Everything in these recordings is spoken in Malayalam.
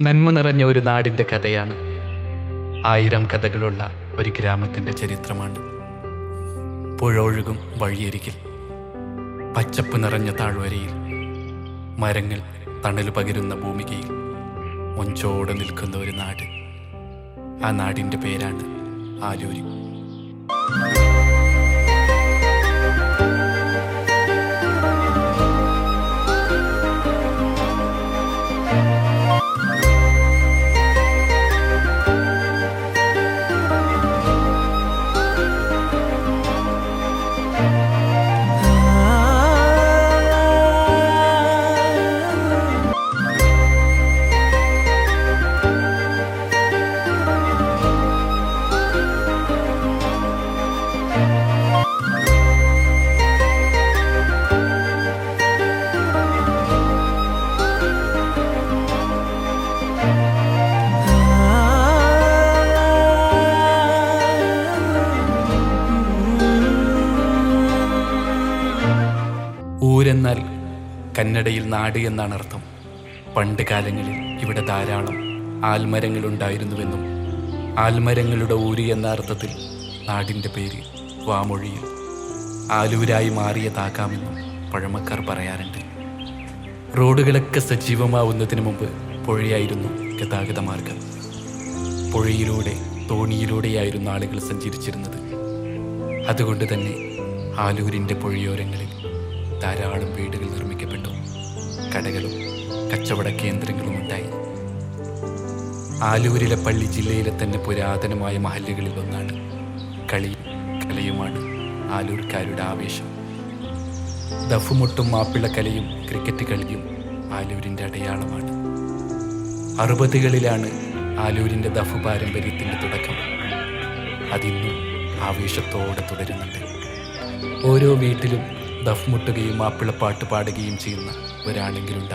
നന്മ നിറഞ്ഞ ഒരു നാടിന്റെ കഥയാണ് ആയിരം കഥകളുള്ള ഒരു ഗ്രാമത്തിന്റെ ചരിത്രമാണ് പുഴൊഴുകും വഴിയരികിൽ പച്ചപ്പ് നിറഞ്ഞ താഴ്വരയിൽ മരങ്ങൾ തണൽ പകരുന്ന ഭൂമികയിൽ ഒഞ്ചോടെ നിൽക്കുന്ന ഒരു നാട്. ആ നാടിന്റെ പേരാണ് ആലൂരി. കന്നഡയിൽ നാട് എന്നാണ് അർത്ഥം. പണ്ട് കാലങ്ങളിൽ ഇവിടെ ധാരാളം ആൽമരങ്ങൾ ഉണ്ടായിരുന്നുവെന്നും ആൽമരങ്ങളുടെ ഊരി എന്ന അർത്ഥത്തിൽ നാടിന്റെ പേര് വാമൊഴിയിൽ ആലൂരായി മാറിയതാകാമെന്നും പഴമക്കാർ പറയാറുണ്ട്. റോഡുകളൊക്കെ സജീവമാവുന്നതിന് മുമ്പ് പുഴയായിരുന്നു ഗതാഗത മാർഗം. പുഴയിലൂടെ തോണിയിലൂടെയായിരുന്നു ആളുകൾ സഞ്ചരിച്ചിരുന്നത്. അതുകൊണ്ട് തന്നെ ആലൂരിന്റെ പുഴയോരങ്ങളിൽ ധാരാളം വീടുകൾ നിർമ്മിക്കപ്പെട്ടു. കടകളും കച്ചവട കേന്ദ്രങ്ങളും ഉണ്ടായി. ആലൂരിലെ പള്ളി ജില്ലയിലെ തന്നെ പുരാതനമായ മഹല്ലുകളിൽ ഒന്നാണ് കളി കലയുമാണ് ആലൂർക്കാരുടെ ആവേശം. ദഫുമുട്ടും മാപ്പിള കലയും ക്രിക്കറ്റ് കളിയും ആലൂരിന്റെ അടയാളമാണ്. അറുപതുകളിലാണ് ആലൂരിന്റെ ദഫു പാരമ്പര്യത്തിന്റെ തുടക്കം. അതിന്നും ആവേശത്തോടെ തുടരുന്നുണ്ട്. ഓരോ വീട്ടിലും ദഫ് മുട്ടുകയും മാപ്പിളപ്പാട്ട് പാടുകയും ചെയ്യുന്ന ഒരാളെങ്കിലും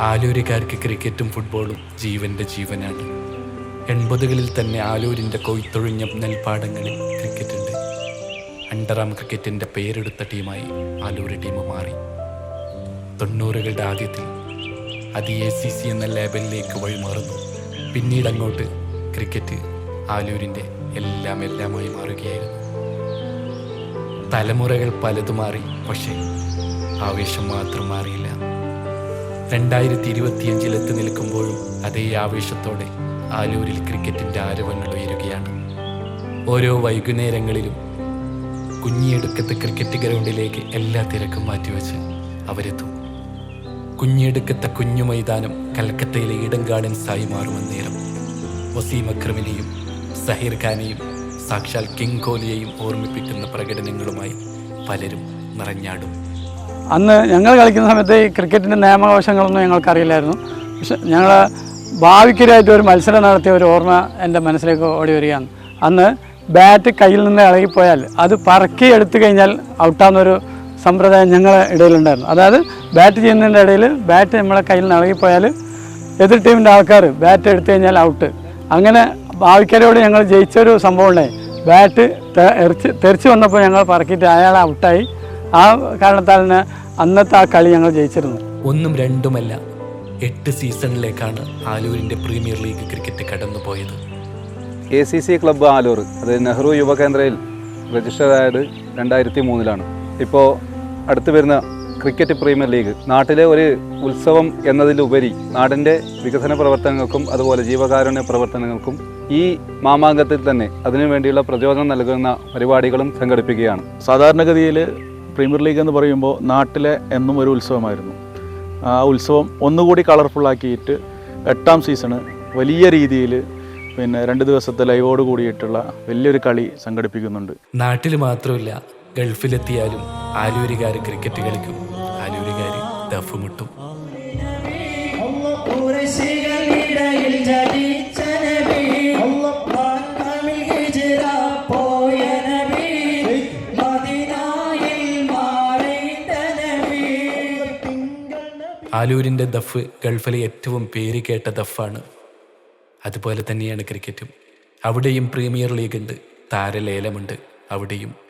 ആലൂരുകാർക്ക് ക്രിക്കറ്റും ഫുട്ബോളും ജീവന്റെ ജീവനാണ്. എൺപതുകളിൽ തന്നെ ആലൂരിന്റെ കൊയ്ത്തൊഴിഞ്ഞ നെൽപ്പാടങ്ങളിൽ ക്രിക്കറ്റുണ്ട്. അണ്ടറാം ക്രിക്കറ്റിന്റെ പേരെടുത്ത ടീമായി ആലൂർ ടീം മാറി. തൊണ്ണൂറുകളുടെ ആദ്യത്തിൽ അത് എ സി സി എന്ന ലേബലിലേക്ക് വഴിമാറുന്നു. പിന്നീട് അങ്ങോട്ട് ക്രിക്കറ്റ് ആലൂരിന്റെ എല്ലാം എല്ലാമായി മാറുകയായിരുന്നു. തലമുറകൾ പലതു മാറി പക്ഷേ ആവേശം മാത്രം മാറിയില്ല. രണ്ടായിരത്തി ഇരുപത്തിയഞ്ചിൽ എത്തി നിൽക്കുമ്പോഴും അതേ ആവേശത്തോടെ ആലൂരിൽ ക്രിക്കറ്റിന്റെ ആരവങ്ങൾ ഉയരുകയാണ്. ഓരോ വൈകുന്നേരങ്ങളിലും കുഞ്ഞിയെടുക്കത്തെ ക്രിക്കറ്റ് ഗ്രൗണ്ടിലേക്ക് എല്ലാ തിരക്കും മാറ്റിവെച്ച് അവരെത്തും. കുഞ്ഞിയെടുക്കത്തെ കുഞ്ഞു മൈതാനം കൽക്കത്തയിലെ ഈഡൻ ഗാർഡൻസായി മാറുമെന്നേരം വസീം അക്രമിനെയും സഹീർ ഖാനെയും സാക്ഷാൽ കിങ് കോഹ്ലിയെയും ഓർമ്മിപ്പിക്കുന്ന പ്രകടനങ്ങളുമായി പലരും നിറഞ്ഞാടും. അന്ന് ഞങ്ങൾ കളിക്കുന്ന സമയത്ത് ഈ ക്രിക്കറ്റിന്റെ നിയമവശങ്ങളൊന്നും ഞങ്ങൾക്കറിയില്ലായിരുന്നു. പക്ഷെ ഞങ്ങൾ ഭാവിക്കരായിട്ട് ഒരു മത്സരം നടത്തിയ ഒരു ഓർമ്മ എന്റെ മനസ്സിലേക്ക് ഓടി വരികയാണ്. അന്ന് ബാറ്റ് കയ്യിൽ നിന്ന് ഇളകിപ്പോയാൽ അത് പറക്കി എടുത്തു കഴിഞ്ഞാൽ ഔട്ടാകുന്നൊരു സമ്പ്രദായം ഞങ്ങളെ ഇടയിലുണ്ടായിരുന്നു. അതായത് ബാറ്റ് ചെയ്യുന്നതിന്റെ ഇടയിൽ ബാറ്റ് നമ്മളെ കയ്യിൽ നിന്ന് ഇളകിപ്പോയാൽ എതിർ ടീമിന്റെ ആൾക്കാർ ബാറ്റ് എടുത്തു കഴിഞ്ഞാൽ ഔട്ട് അങ്ങനെ ആൾക്കാരോട് ഞങ്ങൾ ജയിച്ചൊരു സംഭവം ഉണ്ടായി. ബാറ്റ് തെറിച്ച് തെറിച്ച് വന്നപ്പോൾ ഞങ്ങൾ പറക്കിയിട്ട് അയാൾ ഔട്ടായി ആ കാരണത്താൽ തന്നെ അന്നത്തെ ആ കളി ഞങ്ങൾ ജയിച്ചിരുന്നു. ഒന്നും രണ്ടുമല്ല എട്ട് സീസണിലേക്കാണ് ആലൂരിന്റെ പ്രീമിയർ ലീഗ് ക്രിക്കറ്റ് കടന്നുപോയത്. A C C club Aloor അത് നെഹ്റു യുവകേന്ദ്രയിൽ രജിസ്റ്റർ ആയത് രണ്ടായിരത്തി മൂന്നിലാണ്. ഇപ്പോൾ അടുത്ത് വരുന്ന ക്രിക്കറ്റ് പ്രീമിയർ ലീഗ്. നാട്ടിലെ ഒരു ഉത്സവം എന്നതിലുപരി നാടിന്റെ വികസന പ്രവർത്തനങ്ങൾക്കും അതുപോലെ ജീവകാരുണ്യ പ്രവർത്തനങ്ങൾക്കും ഈ മാമാങ്കത്തിൽ തന്നെ അതിനു വേണ്ടിയുള്ള പ്രചോദനം നൽകുന്ന പരിപാടികളും സംഘടിപ്പിക്കുകയാണ്. സാധാരണഗതിയിൽ പ്രീമിയർ ലീഗ് എന്ന് പറയുമ്പോൾ നാട്ടിലെ എന്നും ഒരു ഉത്സവമായിരുന്നു. ആ ഉത്സവം ഒന്നുകൂടി കളർഫുള്ളാക്കിയിട്ട് എട്ടാം സീസണ് വലിയ രീതിയിൽ പിന്നെ രണ്ട് ദിവസത്തെ ലൈവോട് കൂടിയിട്ടുള്ള വലിയൊരു കളി സംഘടിപ്പിക്കുന്നുണ്ട്. നാട്ടിൽ മാത്രമല്ല ഗൾഫിലെത്തിയാലും ആലൂരുകാർ ക്രിക്കറ്റ് കളിക്കും. ആലൂരുകാർ ദഫ് മുട്ടും. ആലൂരിന്റെ ദഫ് ഗൾഫിലെ ഏറ്റവും പേര് കേട്ട ദഫാണ്. അതുപോലെ തന്നെയാണ് ക്രിക്കറ്റും. അവിടെയും പ്രീമിയർ ലീഗ് ഉണ്ട് താരലേലമുണ്ട്. അവിടെയും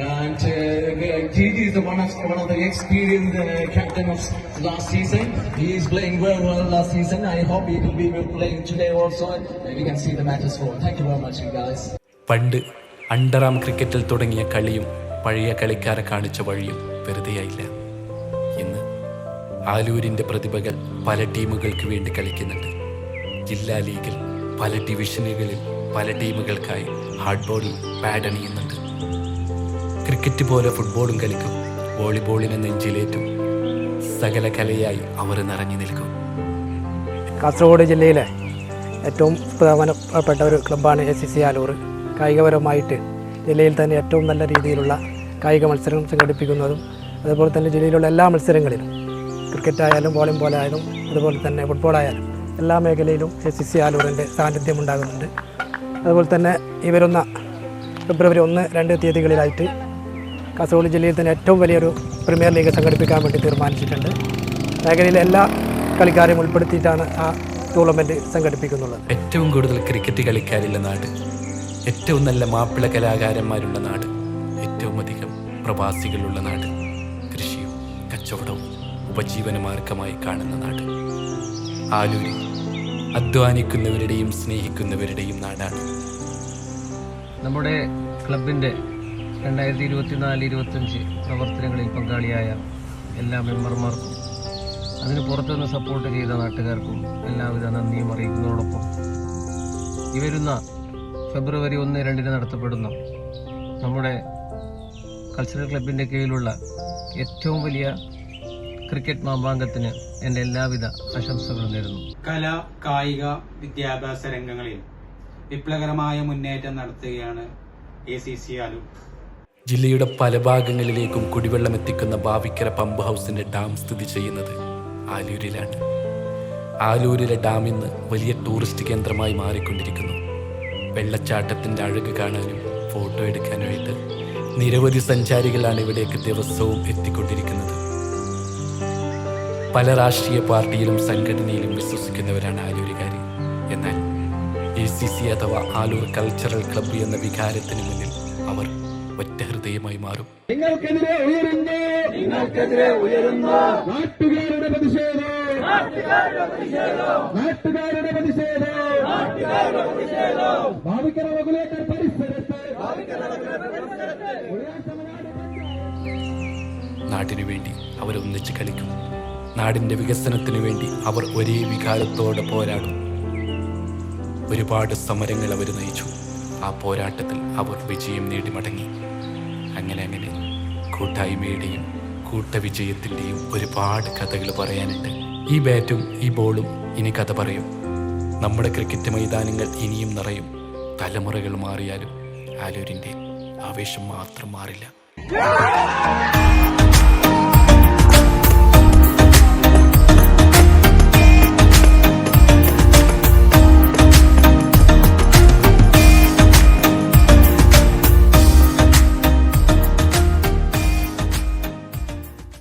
And uh, Gigi is the one of one of the experienced uh, captain of last season. He is playing very well last season. I hope he will be playing today also. And we can see the matches for. Thank you very much, you guys. പണ്ട് അണ്ടറാം ക്രിക്കറ്റിൽ തുടങ്ങിയ കളിയും പഴയ കളിക്കാരെ കാണിച്ച വഴിയും വെറുതെയായില്ല ഇന്ന് ആലൂരിന്റെ പ്രതിഭകൾ പല ടീമുകൾക്ക് വേണ്ടി കളിക്കുന്നുണ്ട് ജില്ലാ ലീഗിൽ പല ഡിവിഷനുകളിൽ പല ടീമുകൾക്കായി ഹാർഡ് ബോളിൽ പാഡ് അണിയുന്നുണ്ട് ക്രിക്കറ്റ് പോലെ ഫുട്ബോളും കളിക്കും. വോളിബോളിനെ നെഞ്ചിലേറ്റും. സകല കലയായി അവർ നിറഞ്ഞു നിൽക്കും. കാസർഗോഡ് ജില്ലയിലെ ഏറ്റവും പ്രധാനപ്പെട്ട ഒരു ക്ലബ്ബാണ് എ സി സി ആലൂർ. കായികപരമായിട്ട് ജില്ലയിൽ തന്നെ ഏറ്റവും നല്ല രീതിയിലുള്ള കായിക മത്സരം സംഘടിപ്പിക്കുന്നതും അതുപോലെ തന്നെ ജില്ലയിലുള്ള എല്ലാ മത്സരങ്ങളിലും ക്രിക്കറ്റ് ആയാലും വോളിബോൾ ആയാലും അതുപോലെ തന്നെ ഫുട്ബോൾ ആയാലും എല്ലാ മേഖലയിലും എ സി സി ആലൂരിന്റെ സാന്നിധ്യം ഉണ്ടാകുന്നുണ്ട്. അതുപോലെ തന്നെ ഈ വരുന്ന ഫെബ്രുവരി ഒന്ന് രണ്ട് തീയതികളിലായിട്ട് കാസർഗോഡ് ജില്ലയിൽ തന്നെ ഏറ്റവും വലിയൊരു പ്രീമിയർ ലീഗ് സംഘടിപ്പിക്കാൻ വേണ്ടി തീരുമാനിച്ചിട്ടുണ്ട്. മേഖലയിലെ എല്ലാ കളിക്കാരെയും ഉൾപ്പെടുത്തിയിട്ടാണ് ആ ടൂർണമെന്റ് സംഘടിപ്പിക്കുന്നുള്ളത്. ഏറ്റവും കൂടുതൽ ക്രിക്കറ്റ് കളിക്കാരുള്ള നാട് ഏറ്റവും നല്ല മാപ്പിള കലാകാരന്മാരുള്ള നാട് ഏറ്റവും അധികം പ്രവാസികളുള്ള നാട് കൃഷിയും കച്ചവടവും ഉപജീവനമാർഗമായി കാണുന്ന നാട്. ആലൂരി അധ്വാനിക്കുന്നവരുടെയും സ്നേഹിക്കുന്നവരുടെയും നാടാണ്. നമ്മുടെ ക്ലബിന്റെ രണ്ടായിരത്തി ഇരുപത്തിനാല് ഇരുപത്തഞ്ച് പ്രവർത്തനങ്ങളിൽ പങ്കാളിയായ എല്ലാ മെമ്പർമാർക്കും അതിന് പുറത്തുനിന്ന് സപ്പോർട്ട് ചെയ്ത നാട്ടുകാർക്കും എല്ലാവിധ നന്ദിയും അറിയിക്കുന്നതോടൊപ്പം ഈ വരുന്ന ഫെബ്രുവരി ഒന്ന് രണ്ടിന് നടത്തപ്പെടുന്ന നമ്മുടെ കൾച്ചറൽ ക്ലബിന്റെ കീഴിലുള്ള ഏറ്റവും വലിയ ക്രിക്കറ്റ് മാമ്പാങ്കത്തിന് എന്റെ എല്ലാവിധ ആശംസകളും നേരുന്നു. കല കായിക വിദ്യാഭ്യാസ രംഗങ്ങളിൽ വിപ്ലവകരമായ മുന്നേറ്റം നടത്തുകയാണ് എ സി സി ആലു. ജില്ലയുടെ പല ഭാഗങ്ങളിലേക്കും കുടിവെള്ളം എത്തിക്കുന്ന ബാവിക്കര പമ്പ് ഹൗസിന്റെ ഡാം സ്ഥിതി ചെയ്യുന്നത് ആലൂരിലാണ്. ആലൂരിലെ ഡാം ഇന്ന് വലിയ ടൂറിസ്റ്റ് കേന്ദ്രമായി മാറിക്കൊണ്ടിരിക്കുന്നു. വെള്ളച്ചാട്ടത്തിന്റെ അഴക് കാണാനും ഫോട്ടോ എടുക്കാനുമായിട്ട് നിരവധി സഞ്ചാരികളാണ് ഇവിടേക്ക് ദിവസവും എത്തിക്കൊണ്ടിരിക്കുന്നത്. പല രാഷ്ട്രീയ പാർട്ടിയിലും സംഘടനയിലും വിശ്വസിക്കുന്നവരാണ് ആലൂരുകാർ എന്നാൽ എ സി സി അഥവാ ആലൂർ കൾച്ചറൽ ക്ലബ്ബ് എന്ന വികാരത്തിന് മുന്നിൽ ഒറ്റ ഹൃദയമായി മാറും. നിങ്ങൾക്കെതിരെ ഉയരുന്നു. നിങ്ങൾക്കെതിരെ ഉയരുന്നു. നാട്ടുകാരുടെ പ്രതിഷേധം. നാട്ടുകാരുടെ പ്രതിഷേധം. ഭാവിക്കര റെഗുലേറ്റർ പരിസരത്ത്. നാടിനു വേണ്ടി അവരൊന്നിച്ച് കളിക്കും. നാടിന്റെ വികസനത്തിനു വേണ്ടി അവർ ഒരേ വികാരത്തോടെ പോരാടും. ഒരുപാട് സമരങ്ങൾ അവർ നയിച്ചു. ആ പോരാട്ടത്തിൽ അവർ വിജയം നേടി മടങ്ങി. അങ്ങനെ അങ്ങനെ കൂട്ടായ്മയുടെയും കൂട്ടവിജയത്തിന്റെയും ഒരുപാട് കഥകൾ പറയാനുണ്ട്. ഈ ബാറ്റും ഈ ബോളും ഇനി കഥ പറയും. നമ്മുടെ ക്രിക്കറ്റ് മൈതാനങ്ങൾ ഇനിയും നിറയും. തലമുറകൾ മാറിയാലും ആലൂരിന്റെ ആവേശം മാത്രം മാറില്ല.